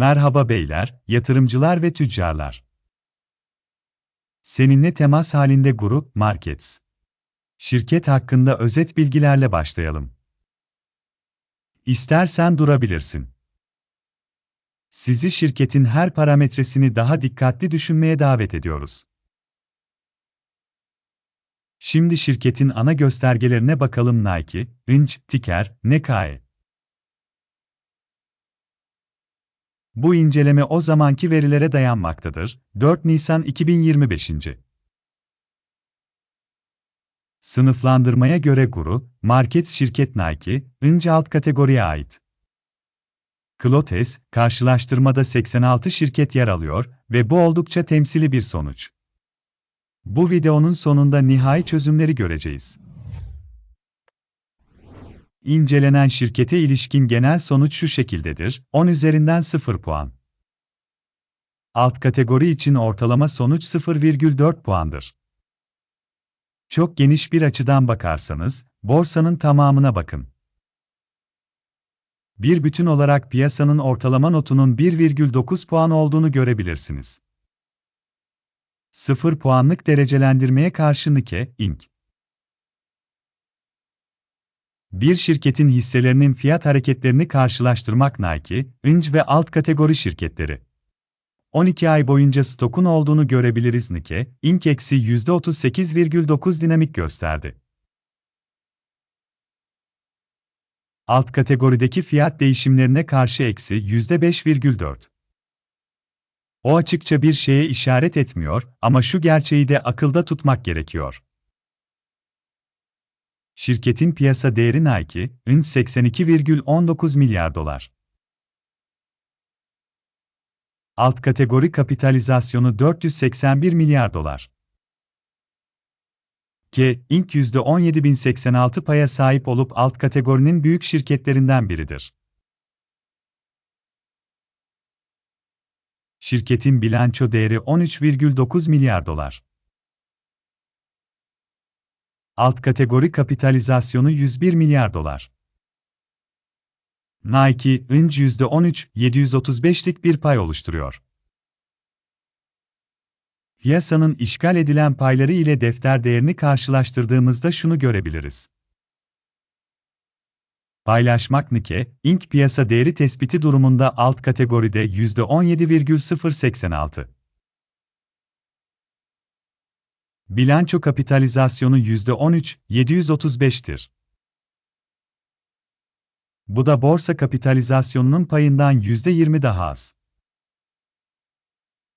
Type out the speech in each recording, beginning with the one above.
Merhaba beyler, yatırımcılar ve tüccarlar. Seninle temas halinde Grup Markets. Şirket hakkında özet bilgilerle başlayalım. İstersen durabilirsin. Sizi şirketin her parametresini daha dikkatli düşünmeye davet ediyoruz. Şimdi şirketin ana göstergelerine bakalım Nike, Inc, Ticker, NKE. Bu inceleme o zamanki verilere dayanmaktadır. 4 Nisan 2025. Sınıflandırmaya göre Guru, Market şirket Nike, Inc alt kategoriye ait. Klotes, karşılaştırmada 86 şirket yer alıyor ve bu oldukça temsili bir sonuç. Bu videonun sonunda nihai çözümleri göreceğiz. İncelenen şirkete ilişkin genel sonuç şu şekildedir, 10 üzerinden 0 puan. Alt kategori için ortalama sonuç 0,4 puandır. Çok geniş bir açıdan bakarsanız, borsanın tamamına bakın. Bir bütün olarak piyasanın ortalama notunun 1,9 puan olduğunu görebilirsiniz. 0 puanlık derecelendirmeye karşı Nike, Inc. Bir şirketin hisselerinin fiyat hareketlerini karşılaştırmak Nike, Inc. ve alt kategori şirketleri. 12 ay boyunca stokun olduğunu görebiliriz Nike, Inc. eksi %38,9 dinamik gösterdi. Alt kategorideki fiyat değişimlerine karşı eksi %5,4. O açıkça bir şeye işaret etmiyor ama şu gerçeği de akılda tutmak gerekiyor. Şirketin piyasa değeri Nike, ün 82,19 milyar dolar. Alt kategori kapitalizasyonu 481 milyar dolar. K, Inc. %17.086 paya sahip olup alt kategorinin büyük şirketlerinden biridir. Şirketin bilanço değeri 13,9 milyar dolar. Alt kategori kapitalizasyonu 101 milyar dolar. Nike, Inc. %13, 735'lik bir pay oluşturuyor. Piyasanın işgal edilen payları ile defter değerini karşılaştırdığımızda şunu görebiliriz. Paylaşmak Nike, Inc. piyasa değeri tespiti durumunda alt kategoride %17,086. Bilanço kapitalizasyonu %13, 735'tir. Bu da borsa kapitalizasyonunun payından %20 daha az.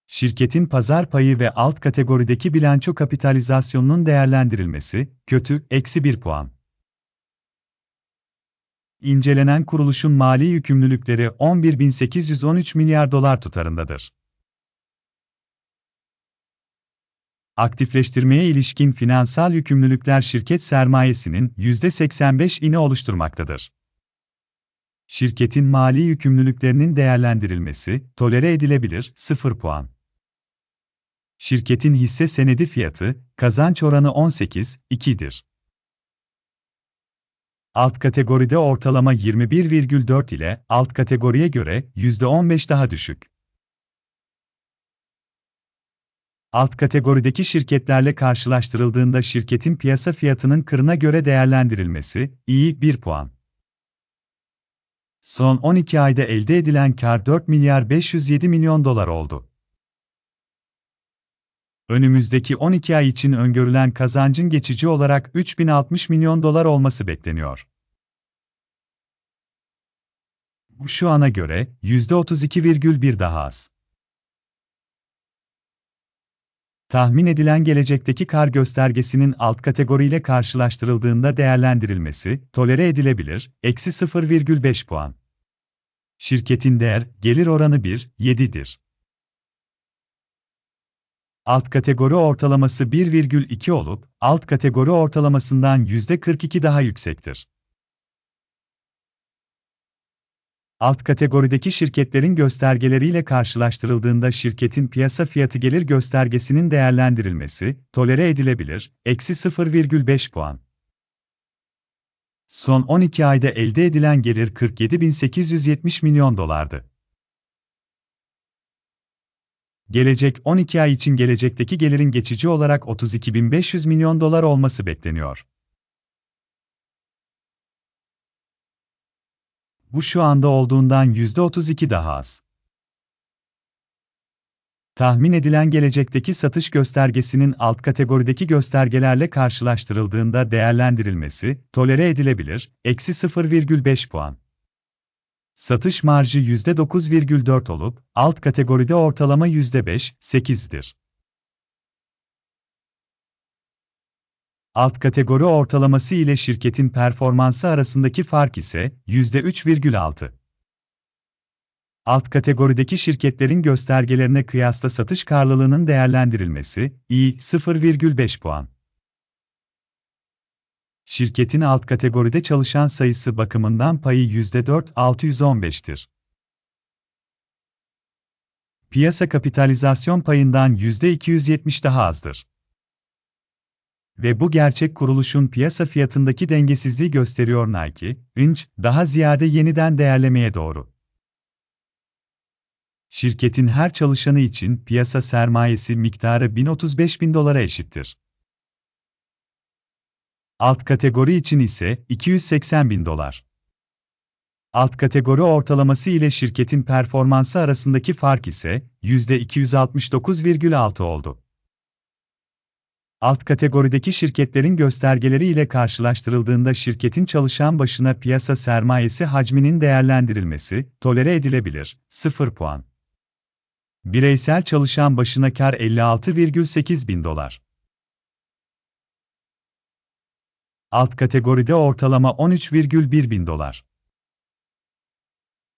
Şirketin pazar payı ve alt kategorideki bilanço kapitalizasyonunun değerlendirilmesi, kötü, eksi 1 puan. İncelenen kuruluşun mali yükümlülükleri 11.813 milyar dolar tutarındadır. Aktifleştirmeye ilişkin finansal yükümlülükler şirket sermayesinin %85'ini oluşturmaktadır. Şirketin mali yükümlülüklerinin değerlendirilmesi, tolere edilebilir, 0 puan. Şirketin hisse senedi fiyatı, kazanç oranı 18,2'dir. Alt kategoride ortalama 21,4 ile alt kategoriye göre %15 daha düşük. Alt kategorideki şirketlerle karşılaştırıldığında şirketin piyasa fiyatının kırına göre değerlendirilmesi, iyi 1 puan. Son 12 ayda elde edilen kar 4 milyar 507 milyon dolar oldu. Önümüzdeki 12 ay için öngörülen kazancın geçici olarak 3060 milyon dolar olması bekleniyor. Bu şu ana göre %32,1 daha az. Tahmin edilen gelecekteki kar göstergesinin alt kategoriyle karşılaştırıldığında değerlendirilmesi, tolere edilebilir, eksi 0,5 puan. Şirketin değer, gelir oranı 1,7'dir. Alt kategori ortalaması 1,2 olup, alt kategori ortalamasından %42 daha yüksektir. Alt kategorideki şirketlerin göstergeleriyle karşılaştırıldığında şirketin piyasa fiyatı gelir göstergesinin değerlendirilmesi, tolere edilebilir, eksi 0,5 puan. Son 12 ayda elde edilen gelir 47.870 milyon dolardı. Gelecek 12 ay için gelecekteki gelirin geçici olarak 32.500 milyon dolar olması bekleniyor. Bu şu anda olduğundan %32 daha az. Tahmin edilen gelecekteki satış göstergesinin alt kategorideki göstergelerle karşılaştırıldığında değerlendirilmesi, tolere edilebilir, eksi 0,5 puan. Satış marjı %9,4 olup, alt kategoride ortalama %5, 8'dir. Alt kategori ortalaması ile şirketin performansı arasındaki fark ise %3,6. Alt kategorideki şirketlerin göstergelerine kıyasla satış karlılığının değerlendirilmesi, i 0,5 puan. Şirketin alt kategoride çalışan sayısı bakımından payı %4,615'tir. Piyasa kapitalizasyon payından %270 daha azdır. Ve bu gerçek kuruluşun piyasa fiyatındaki dengesizliği gösteriyor Nike, Inc., daha ziyade yeniden değerlemeye doğru. Şirketin her çalışanı için piyasa sermayesi miktarı 1035 bin dolara eşittir. Alt kategori için ise 280 bin dolar. Alt kategori ortalaması ile şirketin performansı arasındaki fark ise %269,6 oldu. Alt kategorideki şirketlerin göstergeleri ile karşılaştırıldığında şirketin çalışan başına piyasa sermayesi hacminin değerlendirilmesi, tolere edilebilir, 0 puan. Bireysel çalışan başına kar 56,8 bin dolar. Alt kategoride ortalama 13,1 bin dolar.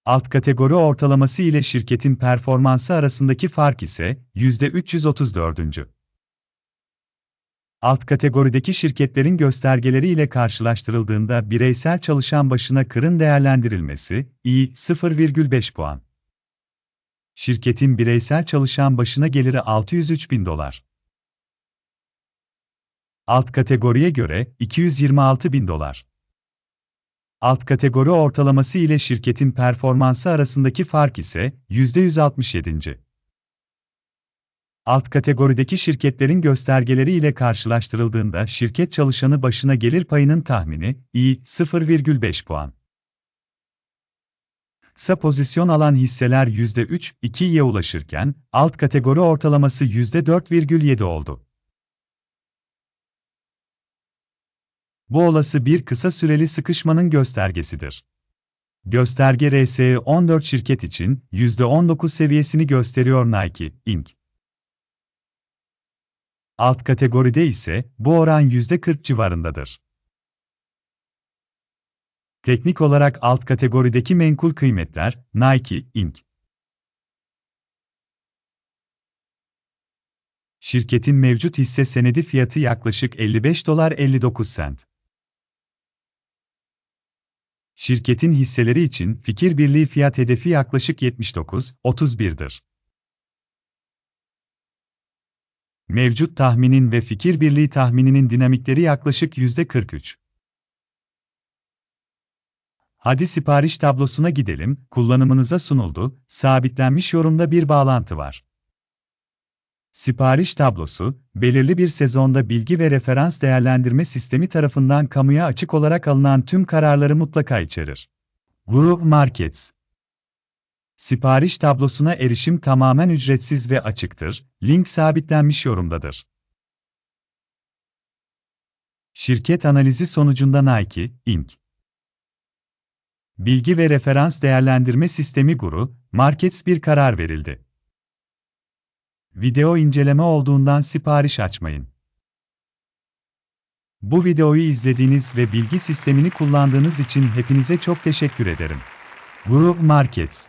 Alt kategori ortalaması ile şirketin performansı arasındaki fark ise %334. Alt kategorideki şirketlerin göstergeleri ile karşılaştırıldığında bireysel çalışan başına kırın değerlendirilmesi, i 0,5 puan. Şirketin bireysel çalışan başına geliri 603 bin dolar. Alt kategoriye göre 226 bin dolar. Alt kategori ortalaması ile şirketin performansı arasındaki fark ise %167. Alt kategorideki şirketlerin göstergeleri ile karşılaştırıldığında şirket çalışanı başına gelir payının tahmini, i 0,5 puan. Sa pozisyon alan hisseler %3-2'ye ulaşırken, alt kategori ortalaması %4,7 oldu. Bu olası bir kısa süreli sıkışmanın göstergesidir. Gösterge RSE 14 şirket için %19 seviyesini gösteriyor Nike, Inc. Alt kategoride ise bu oran %40 civarındadır. Teknik olarak alt kategorideki menkul kıymetler, Nike, Inc. Şirketin mevcut hisse senedi fiyatı yaklaşık 55 dolar 59 sent. Şirketin hisseleri için fikir birliği fiyat hedefi yaklaşık 79-31'dir. Mevcut tahminin ve fikir birliği tahmininin dinamikleri yaklaşık %43. Hadi sipariş tablosuna gidelim, kullanımınıza sunuldu, sabitlenmiş yorumda bir bağlantı var. Sipariş tablosu, belirli bir sezonda bilgi ve referans değerlendirme sistemi tarafından kamuya açık olarak alınan tüm kararları mutlaka içerir. Group Markets Sipariş tablosuna erişim tamamen ücretsiz ve açıktır, link sabitlenmiş yorumdadır. Şirket analizi sonucunda Nike, Inc. Bilgi ve Referans Değerlendirme Sistemi Guru, Markets bir karar verildi. Video inceleme olduğundan sipariş açmayın. Bu videoyu izlediğiniz ve bilgi sistemini kullandığınız için hepinize çok teşekkür ederim. Group Markets